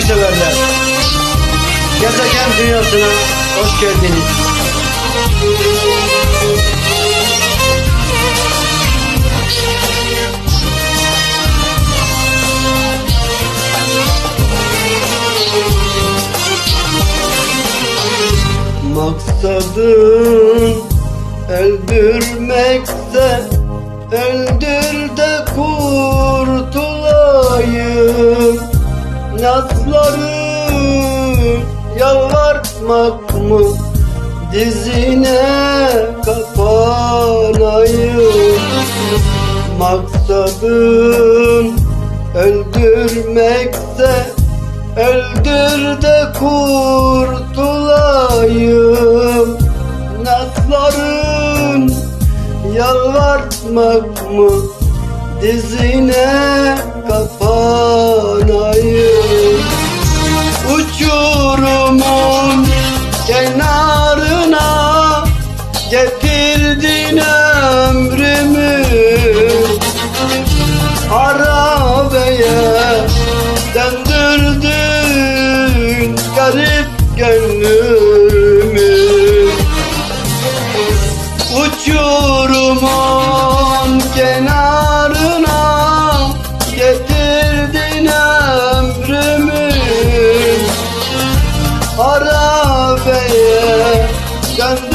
müzikseverler. Gezegen dünyasına hoş geldiniz. Maksadın öldürmekse Öldür Nazların yalvartmak mı? Dizine kapanayım. Maksadın öldürmekse Öldür de kurtulayım. Nazların yalvartmak mı? Dizine kapanayım Getirdin ömrümü Arabeye döndürdün garip gönlümü. Uçurumun kenarına getirdin ömrümü. Arabeye döndürdün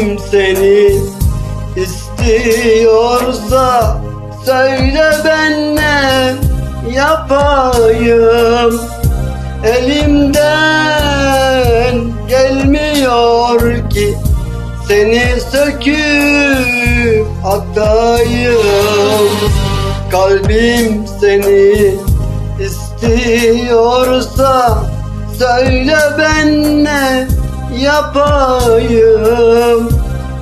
Seni istiyorsa Söyle ben ne yapayım? Elimden gelmiyor ki Seni söküp atayım. Kalbim seni istiyorsa Söyle ben yapayım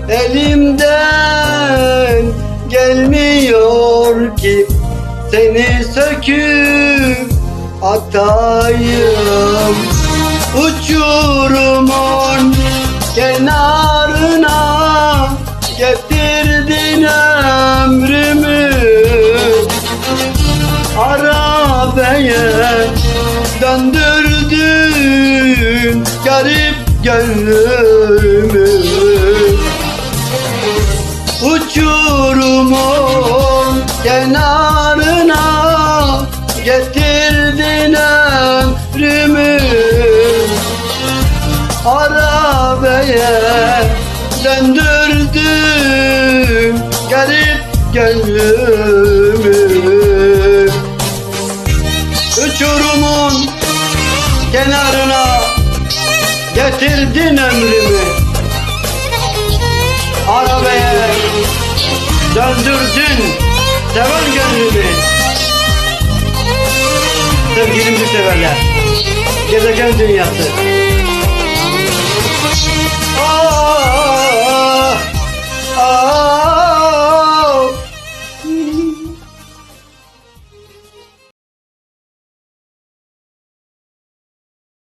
Elimden gelmiyor ki Seni söküp atayım. Uçurumun kenarına Getirdin ömrümü. Arabeye döndürdün garip gönlümü. Uçurumun kenarına getirdin ömrümü. Arabeye döndürdün garip gönlümü verdin ömrümü. Arabaya döndürdün Seven gönlümü. Sevgili müseverler Gezegen dünyası. Ah, ah, ah. ah